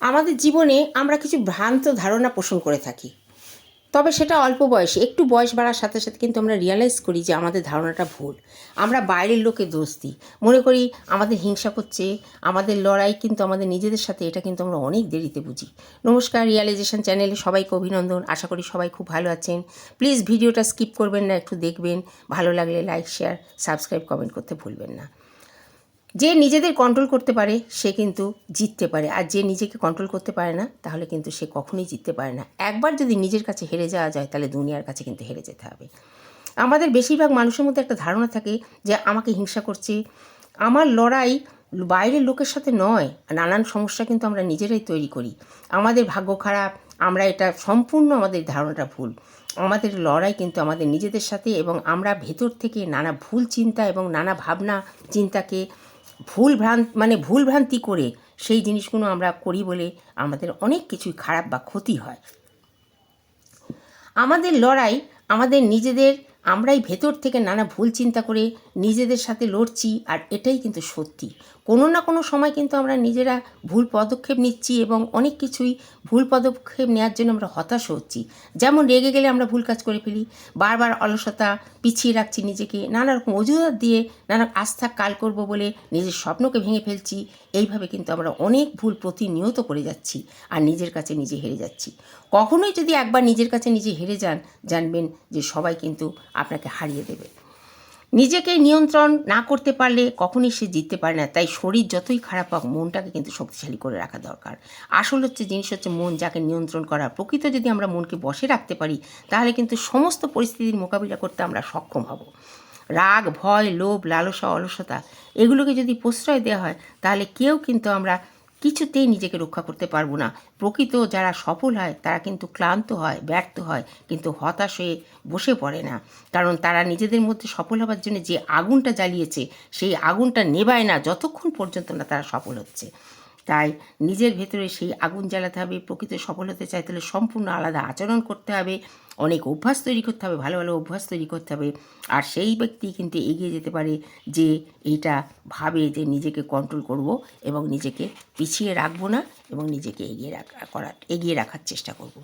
আমাদের জীবনে আমরা কিছু ভ্রান্ত ধারণা পোষণ করে থাকি। তবে সেটা অল্প বয়সে, একটু বয়স বাড়ার সাথে সাথে কিন্তু আমরা রিয়ালাইজ করি যে আমাদের ধারণাটা ভুল। আমরা বাইরের লোকে দোষ দিই মনে করি আমাদের হিংসা করছে, আমাদের লড়াই কিন্তু আমাদের নিজেদের সাথে, এটা কিন্তু আমরা অনেক দেরিতে বুঝি। নমস্কার রিয়ালাইজেশন চ্যানেলে সবাইকে অভিনন্দন। আশা করি সবাই খুব ভালো আছেন। প্লিজ ভিডিওটা স্কিপ করবেন না, একটু দেখবেন। ভালো লাগলে লাইক শেয়ার সাবস্ক্রাইব কমেন্ট করতে ভুলবেন না। যে নিজেদের কন্ট্রোল করতে পারে, সে কিন্তু জিততে পারে। আর যে নিজেকে কন্ট্রোল করতে পারে না, তাহলে কিন্তু সে কখনোই জিততে পারে না। একবার যদি নিজের কাছে হেরে যাওয়া যায়, তাহলে দুনিয়ার কাছে কিন্তু হেরে যেতে হবে। আমাদের বেশিরভাগ মানুষের মধ্যে একটা ধারণা থাকে যে, আমাকে হিংসা করছে। আমার লড়াই বাইরের লোকের সাথে নয়, নানান সমস্যা কিন্তু আমরা নিজেরাই তৈরি করি। আমাদের ভাগ্য খারাপ, আমরা এটা সম্পূর্ণ আমাদের ধারণাটা ভুল। আমাদের লড়াই কিন্তু আমাদের নিজেদের সাথে এবং আমরা ভেতর থেকে নানা ভুল চিন্তা এবং নানা ভাবনা, চিন্তাকে ভুল ভ্রান্ত মানে ভুল ভ্রান্তি করে সেই জিনিসগুলো আমরা করি বলে আমাদের অনেক কিছুই খারাপ বা ক্ষতি হয়। আমাদের লড়াই আমাদের নিজেদের, আমরাই ভেতর থেকে নানা ভুল চিন্তা করে নিজেদের সাথে লড়ছি আর এটাই কিন্তু সত্যি। কোনো না কোনো সময় কিন্তু আমরা নিজেরা ভুল পদক্ষেপ নিচ্ছি এবং অনেক কিছুই ভুল পদক্ষেপ নেওয়ার জন্য আমরা হতাশ হচ্ছি। যেমন রেগে গেলে আমরা ভুল কাজ করে ফেলি, বারবার অলসতা পিছিয়ে রাখছি নিজেকে, নানা রকম অজুহাত দিয়ে নানা আস্থা কাল করব বলে নিজের স্বপ্নকে ভেঙে ফেলছি, এইভাবে কিন্তু আমরা অনেক ভুল প্রতিনিয়ত করে যাচ্ছি আর নিজের কাছে নিজে হেরে যাচ্ছি। কখনোই যদি একবার নিজের কাছে নিজে হেরে যান, জানবেন যে সবাই কিন্তু আপনাকে হারিয়ে দেবে। নিজেকে নিয়ন্ত্রণ না করতে পারলে কখনই সে জিততে পারে না। তাই শরীর যতই খারাপ হোক, মনটাকে কিন্তু শক্তিশালী করে রাখা দরকার। আসল হচ্ছে জিনিস হচ্ছে মন যাকে নিয়ন্ত্রণ করা। প্রকৃত যদি আমরা মনকে বসে রাখতে পারি, তাহলে কিন্তু সমস্ত পরিস্থিতির মোকাবিলা করতে আমরা সক্ষম হব। রাগ, ভয়, লোভ, লালসা, অলসতা, এগুলোকে যদি প্রশ্রয় দেওয়া হয়, তাহলে কেউ কিন্তু আমরা কিছুতেই নিজেকে রক্ষা করতে পারব না। প্রকৃত যারা সফল হয়, তারা কিন্তু ক্লান্ত হয়, ব্যর্থ হয়, কিন্তু হতাশ হয়ে বসে পড়ে না। কারণ তারা নিজেদের মধ্যে সফল হবার জন্য যে আগুনটা জ্বালিয়েছে, সেই আগুনটা নেবায় না যতক্ষণ পর্যন্ত না তারা সফল হচ্ছে। তাই নিজের ভেতরে সেই আগুন জ্বালাতে হবে, প্রকৃত সফল হতে চাই, তাহলে সম্পূর্ণ আলাদা আচরণ করতে হবে, অনেক অভ্যাস তৈরি করতে হবে, ভালো ভালো অভ্যাস তৈরি করতে হবে। আর সেই ব্যক্তি কিন্তু এগিয়ে যেতে পারে যে এইটা ভাবে যে নিজেকে কন্ট্রোল করব এবং নিজেকে পিছিয়ে রাখব না এবং নিজেকে এগিয়ে রাখা, করার, এগিয়ে রাখার চেষ্টা করব।